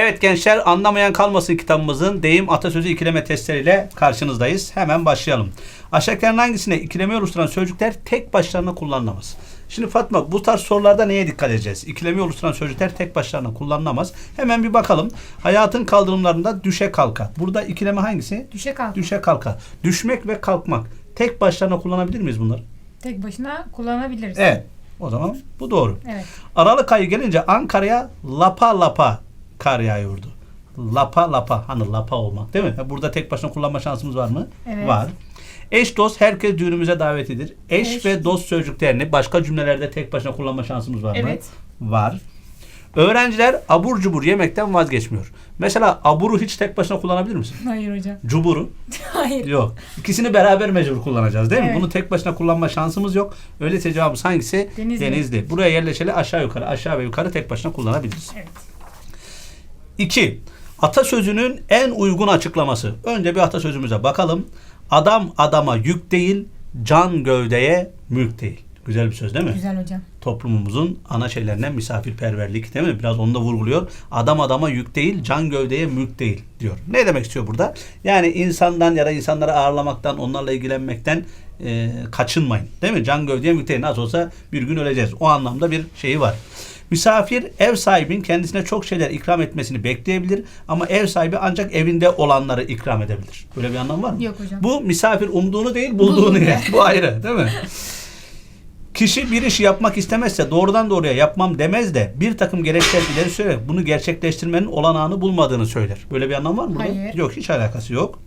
Evet gençler anlamayan kalmasın kitabımızın deyim atasözü ikileme testleriyle karşınızdayız. Hemen başlayalım. Aşağıdakilerin hangisine ikileme oluşturan sözcükler tek başlarına kullanılamaz? Şimdi Fatma bu tarz sorularda neye dikkat edeceğiz? İkileme oluşturan sözcükler tek başlarına kullanılamaz. Hemen bir bakalım. Hayatın kaldırımlarında düşe kalka. Burada ikileme hangisi? Düşe kalk. Düşe kalka. Düşmek ve kalkmak. Tek başlarına kullanabilir miyiz bunları? Tek başına kullanabiliriz. Evet. O zaman bu doğru. Evet. Aralık ayı gelince Ankara'ya lapa lapa kar yağıyordu. Lapa lapa. Hani lapa olmak değil mi? Burada tek başına kullanma şansımız var mı? Evet. Var. Eş dost herkes düğünümüze davetlidir. Eş, Eş. ve dost sözcüklerini başka cümlelerde tek başına kullanma şansımız var mı? Evet. Var. Öğrenciler abur cubur yemekten vazgeçmiyor. Mesela aburu hiç tek başına kullanabilir misin? Hayır hocam. Cuburu Hayır. yok. İkisini beraber mecbur kullanacağız değil mi? Evet. Bunu tek başına kullanma şansımız yok. Öyleyse cevabımız hangisi? Denizli. Denizli. Buraya yerleşeli aşağı yukarı aşağı ve yukarı tek başına kullanabiliriz. Evet. 2. Atasözünün en uygun açıklaması. Önce bir atasözümüze bakalım. Adam adama yük değil, can gövdeye mülk değil. Güzel bir söz değil mi? Güzel hocam. Toplumumuzun ana şeylerinden misafirperverlik değil mi? Biraz onu da vurguluyor. Adam adama yük değil, can gövdeye mülk değil diyor. Ne demek istiyor burada? Yani insandan ya da insanları ağırlamaktan, onlarla ilgilenmekten e, kaçınmayın. Değil mi? Can gövdeye mülk değil. Nasıl olsa bir gün öleceğiz. O anlamda bir şeyi var. Misafir ev sahibinin kendisine çok şeyler ikram etmesini bekleyebilir ama ev sahibi ancak evinde olanları ikram edebilir. Böyle bir anlam var mı? Yok hocam. Bu misafir umduğunu değil bulduğunu yer. Bu ayrı değil mi? Kişi bir işi yapmak istemezse doğrudan doğruya yapmam demez de bir takım gerekçeler ileri sürerek bunu gerçekleştirmenin olanağını bulmadığını söyler. Böyle bir anlam var mı burada? Hayır. Yok hiç alakası yok.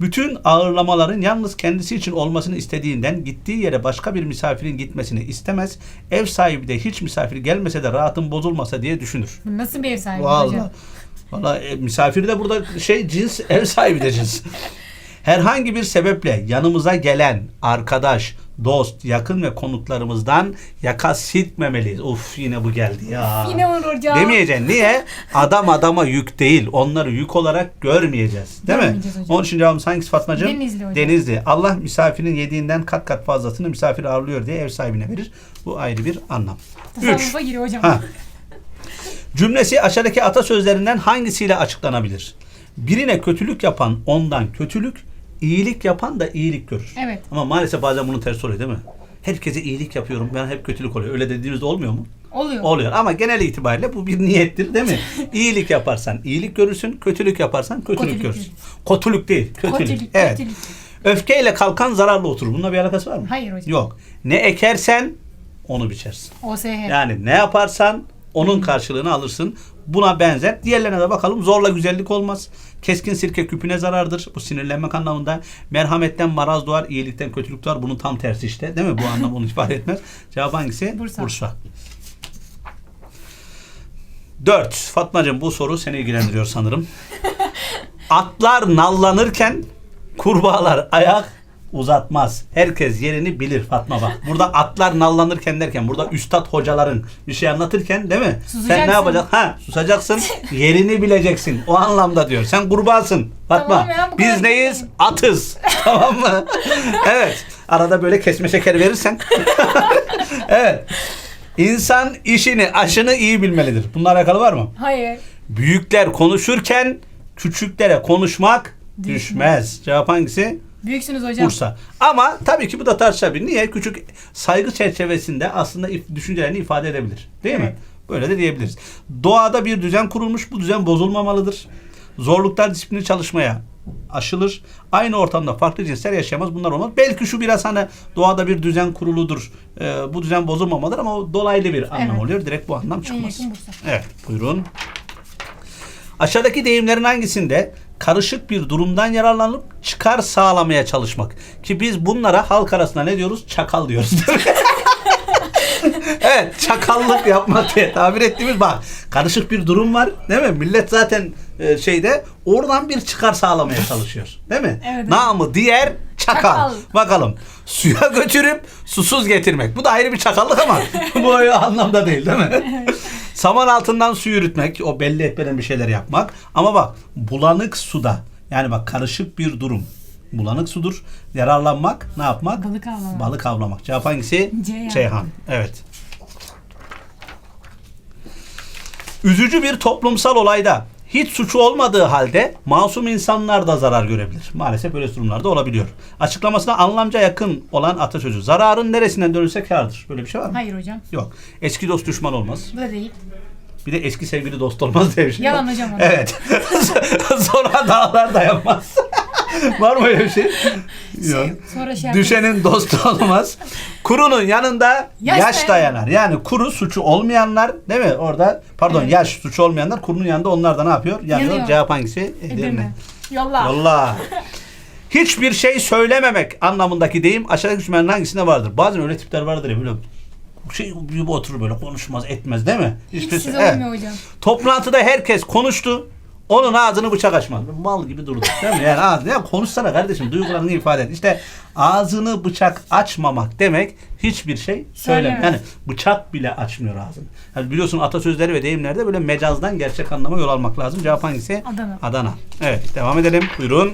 Bütün ağırlamaların yalnız kendisi için olmasını istediğinden gittiği yere başka bir misafirin gitmesini istemez. Ev sahibi de hiç misafir gelmese de rahatım bozulmasa diye düşünür. Nasıl bir ev sahibi Vallahi. hocam? Vallahi e, misafir de burada şey cins ev sahibi de cins. Herhangi bir sebeple yanımıza gelen arkadaş, dost, yakın ve konuklarımızdan yaka silkmemeliyiz. Uf yine bu geldi ya. Yine Onur hocam. Demeyeceksin. Niye? Adam adama yük değil. Onları yük olarak görmeyeceğiz. Değil mi? Görmeyeceğiz hocam. Onun için cevabımız hangisi Fatmacığım? Denizli hocam. Denizli. Allah misafirin yediğinden kat kat fazlasını misafir ağırlıyor diye ev sahibine verir. Bu ayrı bir anlam. Üç. Tasavvufa giriyor hocam. Ha. Cümlesi aşağıdaki atasözlerinden hangisiyle açıklanabilir? Birine kötülük yapan ondan kötülük, iyilik yapan da iyilik görür. Evet. Ama maalesef bazen bunun tersi oluyor değil mi? Herkese iyilik yapıyorum, ben hep kötülük oluyor. Öyle dediğimizde olmuyor mu? Oluyor. Oluyor ama genel itibariyle bu bir niyettir değil mi? İyilik yaparsan iyilik görürsün, kötülük yaparsan kötülük, Kötülük görürsün. Kötülük değil, kötülük. Kötülük, evet. kötülük. Öfkeyle kalkan zararlı oturur. Bununla bir alakası var mı? Hayır hocam. Yok. Ne ekersen onu biçersin. OSH. Yani ne yaparsan onun karşılığını alırsın. Buna benzer. Diğerlerine de bakalım. Zorla güzellik olmaz. Keskin sirke küpüne zarardır. Bu sinirlenmek anlamında. Merhametten maraz doğar, iyilikten kötülük doğar. Bunun tam tersi işte. Değil mi? Bu anlam onu ifade etmez. Cevap hangisi? Bursa. Bursa. 4. Fatmacığım bu soru seni ilgilendiriyor sanırım. Atlar nallanırken kurbağalar ayak uzatmaz. Herkes yerini bilir Fatma bak. Burada atlar nallanırken derken burada üstad hocaların bir şey anlatırken değil mi? Sen Susacaksın. ne yapacaksın? Ha susacaksın. yerini bileceksin. O anlamda diyor. Sen kurbağasın Fatma. Tamam ya, Biz neyiz? Atız. tamam mı? evet. Arada böyle kesme şeker verirsen. evet. İnsan işini, aşını iyi bilmelidir. Bununla alakalı var mı? Hayır. Büyükler konuşurken küçüklere konuşmak Düşmez. düşmez. Cevap hangisi? Büyüksünüz hocam. Bursa. Ama tabii ki bu da tartışılabilir. Niye? Küçük saygı çerçevesinde aslında if- düşüncelerini ifade edebilir. Değil mi? Evet. Böyle de diyebiliriz. Doğada bir düzen kurulmuş. Bu düzen bozulmamalıdır. Zorluklar disiplini çalışmaya aşılır. Aynı ortamda farklı cinsler yaşayamaz. Bunlar olmaz. Belki şu biraz hani doğada bir düzen kuruludur. Ee, bu düzen bozulmamalıdır ama o dolaylı bir anlam Evet. oluyor. Direkt bu anlam çıkmaz. Bursa. Evet buyurun. Aşağıdaki deyimlerin hangisinde karışık bir durumdan yararlanıp çıkar sağlamaya çalışmak. Ki biz bunlara halk arasında ne diyoruz? Çakal diyoruz. evet çakallık yapmak diye tabir ettiğimiz bak karışık bir durum var değil mi? Millet zaten e, şeyde oradan bir çıkar sağlamaya çalışıyor. Değil mi? Evet. Namı diğer çakal. Çakal. Bakalım suya götürüp susuz getirmek. Bu da ayrı bir çakallık ama bu anlamda değil değil mi? Saman altından su yürütmek, o belli etmeden bir şeyler yapmak. Ama bak bulanık suda yani bak karışık bir durum. Bulanık sudur. Yararlanmak ne yapmak? Balık avlamak. Balık avlamak. Cevap hangisi? Ceyhan. Ceyhan. Evet. Üzücü bir toplumsal olayda Hiç suçu olmadığı halde masum insanlar da zarar görebilir. Maalesef böyle durumlarda olabiliyor. Açıklamasına anlamca yakın olan atasözü. Zararın neresinden dönülse kârdır. Böyle bir şey var mı? Hayır hocam. Yok. Eski dost düşman olmaz. Da değil. Bir de eski sevgili dost olmaz diye bir şey. Yalan hocam. Evet. Sonra dağlar dayanmaz. var mı öyle bir şey? Yok. Sonra şey Düşenin dostu olmaz. Kurunun yanında yaş, Yaş dayanar. Yani kuru suçu olmayanlar değil mi? Orada pardon Evet. yaş suçu olmayanlar kurunun yanında onlar da ne yapıyor? Yanıyor. Yanıyor. Cevap hangisi? Edirne. Yolla. Yolla. Hiçbir şey söylememek anlamındaki deyim aşağıdaki cümlelerin hangisinde vardır? Bazen öyle tipler vardır ya böyle şey gibi oturur böyle konuşmaz etmez değil mi? Hiç Hiçbir size Evet. olmuyor hocam. Toplantıda herkes konuştu. Onun ağzını bıçak açmaz. Mal gibi durdu. Değil mi? Yani ağzını ya konuşsana kardeşim duygularını ifade et. İşte ağzını bıçak açmamak demek hiçbir şey. Söyleme. Yani bıçak bile açmıyor ağzını. Yani biliyorsun atasözleri ve deyimlerde böyle mecazdan gerçek anlama yol almak lazım. Cevap hangisi? Adana. Adana. Evet devam edelim. Buyurun.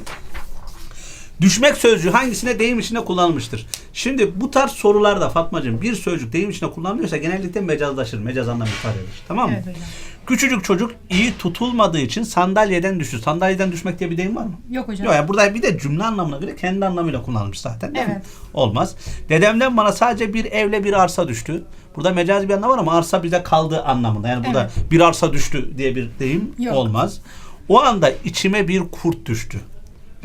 Düşmek sözcüğü hangisine deyim içinde kullanılmıştır? Şimdi bu tarz sorularda Fatmacığım bir sözcük deyim içinde kullanılıyorsa genellikle mecazlaşır. Mecaz anlamı ifade eder. Tamam mı? Evet hocam. Küçücük çocuk iyi tutulmadığı için sandalyeden düştü. Sandalyeden düşmek diye bir deyim var mı? Yok hocam. Yok yani burada bir de cümle anlamına göre kendi anlamıyla kullanılmış zaten değil mi? Evet. Olmaz. Dedemden bana sadece bir evle bir arsa düştü. Burada mecazi bir anlam var ama arsa bize kaldı anlamında. Yani burada bir arsa düştü diye bir deyim Yok. olmaz. O anda içime bir kurt düştü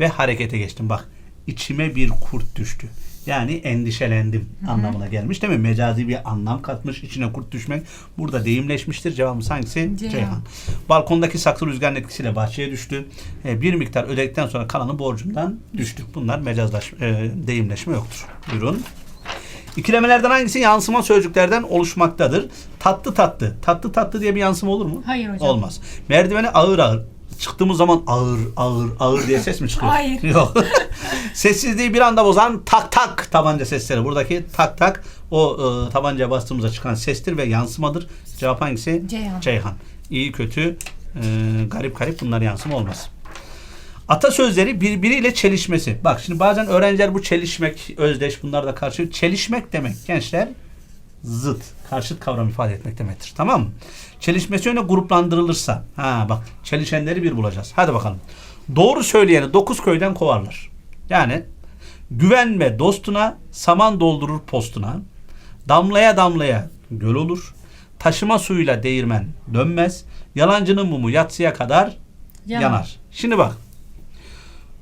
ve harekete geçtim. Bak içime bir kurt düştü. Yani endişelendim anlamına gelmiş değil mi? Mecazi bir anlam katmış. içine kurt düşmek. Burada deyimleşmiştir. Cevabımız hangisi? Ceyhan. Ceyhan. Balkondaki saksı rüzgarın etkisiyle bahçeye düştü. E, bir miktar ödedikten sonra kalanı borcundan düştü. Bunlar mecazlaş, e, deyimleşme yoktur. Buyurun. İkilemelerden hangisi yansıma sözcüklerden oluşmaktadır? Tatlı tatlı. Tatlı tatlı diye bir yansıma olur mu? Hayır hocam. Olmaz. Merdivene ağır ağır. Çıktığımız zaman ağır ağır ağır diye ses mi çıkıyor? Hayır. Yok. Sessizliği bir anda bozan tak tak tabanca sesleri. Buradaki tak tak o e, tabancaya bastığımızda çıkan sestir ve yansımadır. Cevap hangisi? Ceyhan. Ceyhan. İyi kötü, e, garip garip bunlar yansıma olmaz. Atasözleri birbiriyle çelişmesi. Bak şimdi bazen öğrenciler bu çelişmek, özdeş bunlar da karşı. Çelişmek demek gençler zıt, karşıt kavram ifade etmek demektir. Tamam mı? Çelişmesi öyle gruplandırılırsa. Ha bak çelişenleri bir bulacağız. Hadi bakalım. Doğru söyleyeni dokuz köyden kovarlar. Yani güvenme dostuna, saman doldurur postuna. Damlaya damlaya göl olur. Taşıma suyuyla değirmen dönmez. Yalancının mumu yatsıya kadar yanar. Yanar. Şimdi bak.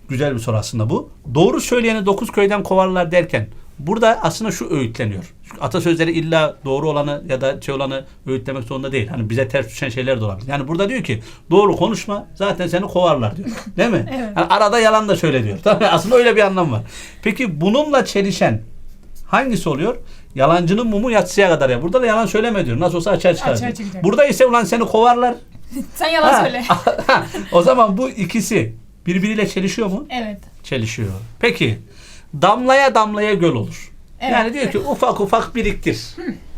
Güzel bir soru aslında bu. Doğru söyleyeni dokuz köyden kovarlar derken burada aslında şu öğütleniyor. Çünkü atasözleri illa doğru olanı ya da şey olanı öğütlemek zorunda değil. Hani bize ters düşen şeyler de olabilir. Yani burada diyor ki doğru konuşma zaten seni kovarlar diyor. Değil mi? Evet. Yani arada yalan da söyle diyor. Tabii aslında öyle bir anlam var. Peki bununla çelişen hangisi oluyor? Yalancının mumu yatsıya kadar ya. Burada da yalan söyleme diyor. Nasıl olsa açığa çıkar. Çıkacak. Burada ise ulan seni kovarlar. Sen yalan Ha, söyle. o zaman bu ikisi birbiriyle çelişiyor mu? evet. Çelişiyor. Peki damlaya damlaya göl olur. Evet. Yani diyor ki ufak ufak biriktir.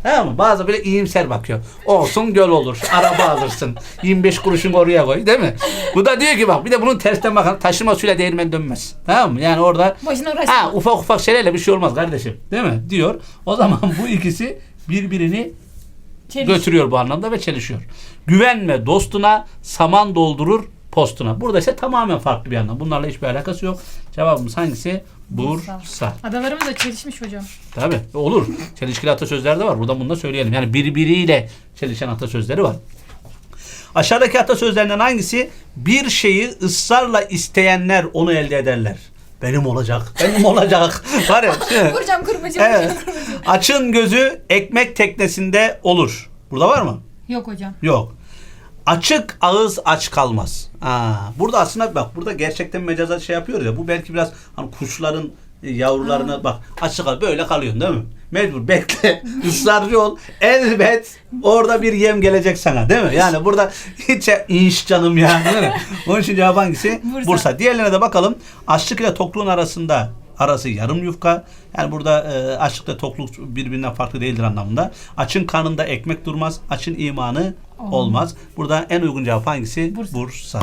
Tamam mı? Bazı böyle iyimser bakıyor. Olsun göl olur. Araba alırsın. 25 kuruşun oraya koy. Değil mi? Bu da diyor ki bak bir de bunun tersten bakan taşıma suyla değirmen dönmez. Tamam mı? Yani orada ha, ufak ufak şeylerle bir şey olmaz kardeşim. Değil mi? Diyor. O zaman bu ikisi birbirini Çeliş. götürüyor bu anlamda ve çelişiyor. Güvenme dostuna, saman doldurur postuna. Burada ise tamamen farklı bir anlam. Bunlarla hiçbir alakası yok. Cevabımız hangisi? Bursa. Adalarımız da çelişmiş hocam. Tabii olur. Çelişkili atasözler de var. Buradan bunu da söyleyelim. Yani birbiriyle çelişen atasözleri var. Aşağıdaki atasözlerinden hangisi bir şeyi ısrarla isteyenler onu elde ederler? Benim olacak. Benim olacak. Var ya. Kuracağım kurmacı. Evet. Açın gözü ekmek teknesinde olur. Burada var mı? Yok hocam. Yok. Açık ağız aç kalmaz. Aa, burada aslında bak burada gerçekten mecaza şey yapıyor ya. Bu belki biraz hani kuşların e, yavrularını bak açık al böyle kalıyorsun değil mi? Mecbur bekle. ısrarcı ol. Elbet orada bir yem gelecek sana değil mi? Yani burada hiç inş canım ya. Değil mi? Onun için cevap hangisi? Bursa. Bursa. Diğerlerine de bakalım. Açlık ile tokluğun arasında arası yarım yufka. Yani burada e, açlıkla tokluk birbirinden farklı değildir anlamında. Açın karnında ekmek durmaz. Açın imanı. Olmaz. Burada en uygun cevap hangisi? Bursa. Bursa.